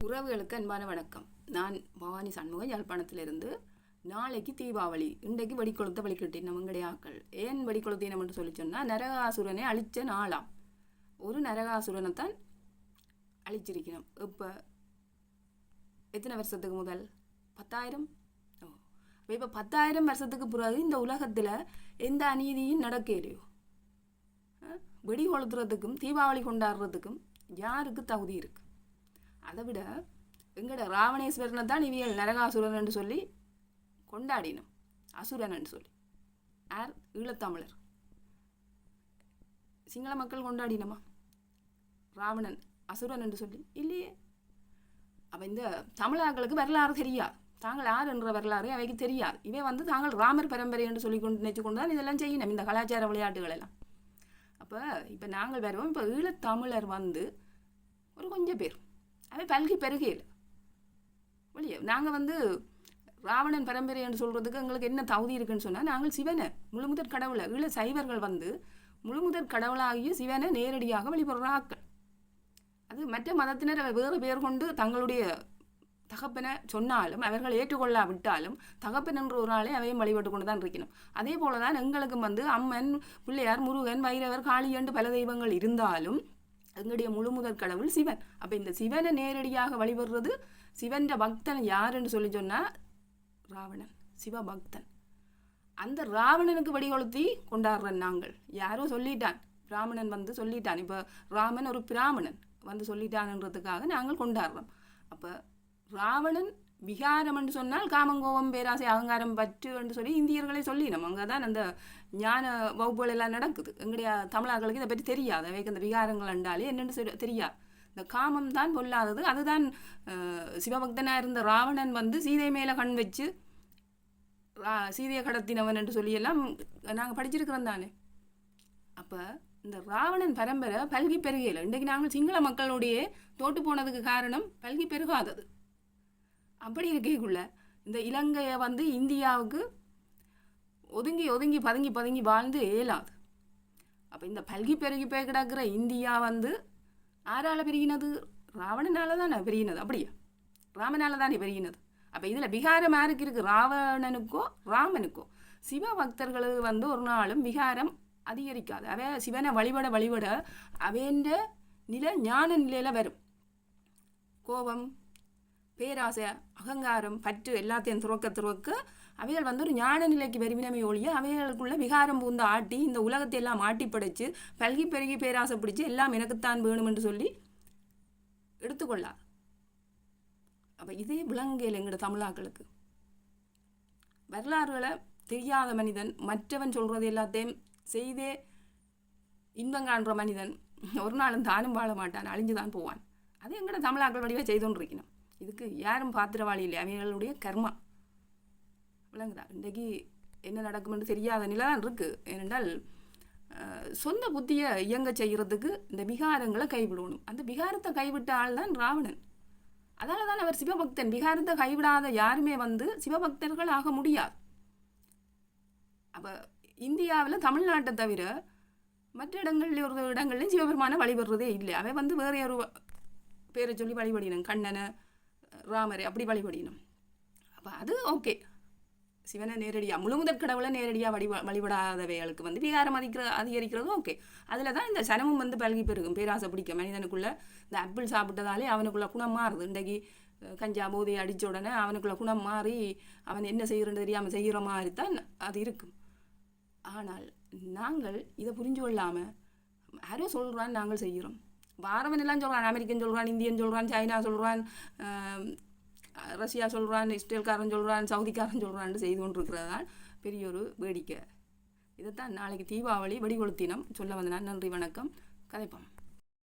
உறவுகளுக்கு அன்பான வணக்கம். நான் பவானி சண்முகம் யாழ்ப்பாணத்திலிருந்து நாளைக்கு தீபாவளி. இன்றைக்கு வெடிக்கொளுத்த வழிகட்டினோம் எங்களுடைய ஆக்கள் ஏன் வெடிக்கொளுத்தினம் என்று சொல்லி சொன்னால் நரகாசுரனை அழிச்ச நாளாம். ஒரு நரகாசுரனை தான் அழிச்சிருக்கணும். இப்போ எத்தனை வருஷத்துக்கு முதல்? பத்தாயிரம்? ஓ. அப்போ இப்போ பத்தாயிரம் வருஷத்துக்கு பிறகு இந்த உலகத்தில் எந்த அநீதியும் நடக்கலையோ வெடி கொளுத்துறதுக்கும் தீபாவளி கொண்டாடுறதுக்கும் யாருக்கு தகுதி இருக்கு? அதை விட எங்கட ராவணேஸ்வரனை தான் இவியல் நரகாசுரன் என்று சொல்லி கொண்டாடினோம். அசுரன் என்று சொல்லி. ஆர் ஈழத்தமிழர். சிங்கள மக்கள் கொண்டாடினோமா? ராவணன் அசுரன் என்று சொல்லி. இல்லையே. அப்போ இந்த தமிழாக்களுக்கு வரலாறு தெரியாது. தாங்கள் யார் என்ற வரலாறு அவைக்கு தெரியாது. இவை வந்து தாங்கள் ராமர் பரம்பரை என்று சொல்லி கொண்டு நினைச்சு கொண்டு தான் இதெல்லாம் செய்யணும் இந்த கலாச்சார விளையாட்டுகள் எல்லாம் அப்போ இப்போ நாங்கள் வருவோம். இப்போ ஈழத்தமிழர் வந்து ஒரு கொஞ்சம் பேர். அவை பல்கி பெருகையில். வெளியே நாங்கள் வந்து ராவணன் பரம்பரை என்று சொல்கிறதுக்கு எங்களுக்கு என்ன தகுதி இருக்குன்னு சொன்னால் நாங்கள் சிவனை முழுமுதற் கடவுளை ஈழ சைவர்கள் வந்து முழுமுதற் கடவுளாகிய சிவனை நேரடியாக வழிபடுற ஆக்கள் அது மற்ற மதத்தினர் வேறு பேர் கொண்டு தங்களுடைய தகப்பனை சொன்னாலும் அவர்கள் ஏற்றுக்கொள்ளாவிட்டாலும் தகப்பன் என்ற ஒரு நாளே அவையும் வழிபட்டு கொண்டு தான் இருக்கணும். அதே போல தான் எங்களுக்கும் வந்து அம்மன் பிள்ளையார் முருகன் வைரவர் காளியண்டு பல தெய்வங்கள் இருந்தாலும் எங்களுடைய முழுமுதற் கடவுள் சிவன். அப்போ இந்த சிவனை நேரடியாக வழிபடுறது சிவன்ற பக்தன் யாருன்னு சொல்லி சொன்னால் ராவணன் சிவபக்தன். அந்த ராவணனுக்கு வடிகொளுத்தி கொண்டாடுறோம் நாங்கள். யாரோ சொல்லிட்டான். பிராமணன் வந்து சொல்லிட்டான். இப்போ ராமன் ஒரு பிராமணன். வந்து சொல்லிட்டான்ன்றதுக்காக நாங்கள் கொண்டாடுறோம். அப்போ ராவணன் விகாரம் என்று சொன்னால் காமங்கோபம் பேராசை அகங்காரம் பற்று என்று சொல்லி இந்தியர்களே சொல்லினோம் அங்கே தான் அந்த ஞான வகுப்புகள் எல்லாம் நடக்குது. எங்களுடைய தமிழர்களுக்கு இதை பற்றி தெரியாது. அவைக்கு அந்த விகாரங்கள் என்றாலே என்னென்னு சொல்லி தெரியாது. இந்த காமம் தான் பொல்லாதது. அதுதான் சிவபக்தனாக இருந்த ராவணன் வந்து சீதை மேலே கண் வச்சு ரா- சீதையை கடத்தினவன் என்று சொல்லியெல்லாம் நாங்கள் படிச்சிருக்கிறோம் தானே. அப்போ இந்த ராவணன் பரம்பரை பல்கி பெருகையில் இன்றைக்கு நாங்கள் சிங்கள மக்களுடைய தோட்டு போனதுக்கு காரணம் பல்கி பெருகாதது. அப்படி இருக்கைக்குள்ள இந்த இலங்கையை வந்து இந்தியாவுக்கு ஒதுங்கி ஒதுங்கி பதுங்கி பதுங்கி வாழ்ந்து இயலாது அப்போ இந்த பல்கி பெருகி போய் கிடக்கிற இந்தியா வந்து ஆறால் பெருகினது? ராவணனால் தானே பெருகினது? அப்படியா? ராமனால் தானே பெருகினது? அப்போ இதில் விகாரம் யாருக்கு இருக்கு. ராவணனுக்கோ ராமனுக்கோ. சிவ பக்தர்களுக்கு வந்து ஒரு நாளும் விகாரம் அதிகரிக்காது. அவே சிவனை வழிபட வழிபட அவேண்ட நிலை ஞான நிலையில் வரும். கோபம் பேராசை அகங்காரம் பற்று எல்லாத்தையும் துறக்க துறக்க அவைகள் வந்து ஒரு ஞான நிலைக்கு வருவினமே ஒழிய அவைகளுக்குள்ள விகாரம் பூந்து ஆட்டி இந்த உலகத்தை எல்லாம் ஆட்டி படைச்சு பல்கி பெருகி பேராசை பிடிச்சி எல்லாம் எனக்குத்தான் வேணும் என்று சொல்லி எடுத்துக்கொள்ளா அப்போ இதே விலங்கையில் எங்களோட தமிழாக்களுக்கு. வரலாறுகளை தெரியாத மனிதன் மற்றவன் சொல்கிறது எல்லாத்தையும் செய்தே இன்பம் காண்ற மனிதன் ஒரு நாளும் தானும் வாழ மாட்டான் அழிஞ்சு தான் போவான். அது எங்களோட தமிழாக்கள் வடிவாக செய்தோன்றிருக்கணும். இதுக்கு யாரும் பாத்திரவாளி இல்லை. அவர்களுடைய கர்மா. விளங்குதா? இன்றைக்கு என்ன நடக்கும்னு தெரியாத நிலை தான் இருக்குது ஏனென்றால் சொந்த புத்தியை இயங்க செய்கிறதுக்கு இந்த விகாரங்களை கைவிடணும். அந்த விகாரத்தை கைவிட்ட ஆள் தான் ராவணன். அதனால தான் அவர் சிவபக்தன். விகாரத்தை கைவிடாத யாருமே வந்து சிவபக்தர்கள் ஆக முடியாது. அப்போ இந்தியாவில் தமிழ்நாட்டை தவிர மற்ற இடங்களில் ஒரு இடங்கள்லையும் சிவபெருமானை வழிபடுறதே இல்லை. அவன் வந்து வேற ஒரு பேரை சொல்லி வழிபடினோம் கண்ணனை ராமரை அப்படி வழிபடினோம் அப்போ அது ஓகே சிவனை நேரடியாக முழுமுதற் கடவுளை நேரடியாக வழி வழிபடாதவைகளுக்கு வந்து விகாரம் அதிகிற அதிகரிக்கிறதும் ஓகே அதில் தான் இந்த சனமும் வந்து பழகி பெருகும். பேராசை பிடிக்க மனிதனுக்குள்ள இந்த ஆப்பிள் சாப்பிட்டதாலே அவனுக்குள்ள குணம் மாறுது. இன்றைக்கு கஞ்சா போதை அடித்த உடனே அவனுக்குள்ள குணம் மாறி அவன் என்ன செய்கிறன்னு தெரியாமல் செய்கிற மாதிரி தான் அது இருக்கும். ஆனால் நாங்கள் இதை புரிஞ்சு கொள்ளாமல் யாரோ சொல்கிறான்னு நாங்கள் செய்கிறோம். வாரவன் எல்லாம் சொல்கிறான் அமெரிக்கன் சொல்கிறான் இந்தியன் சொல்கிறான் சைனா சொல்கிறான் ரஷ்யா சொல்கிறான் இஸ்ரேல்காரன் சொல்கிறான் சவுதிக்காரன் சொல்கிறான்னு செய்து கொண்டிருக்கிறது தான் பெரிய ஒரு வேடிக்கை. இதைத்தான் நாளைக்கு தீபாவளி வெடிகொளுத்தினம் சொல்ல வந்த நன்றி வணக்கம். கதைப்போம்.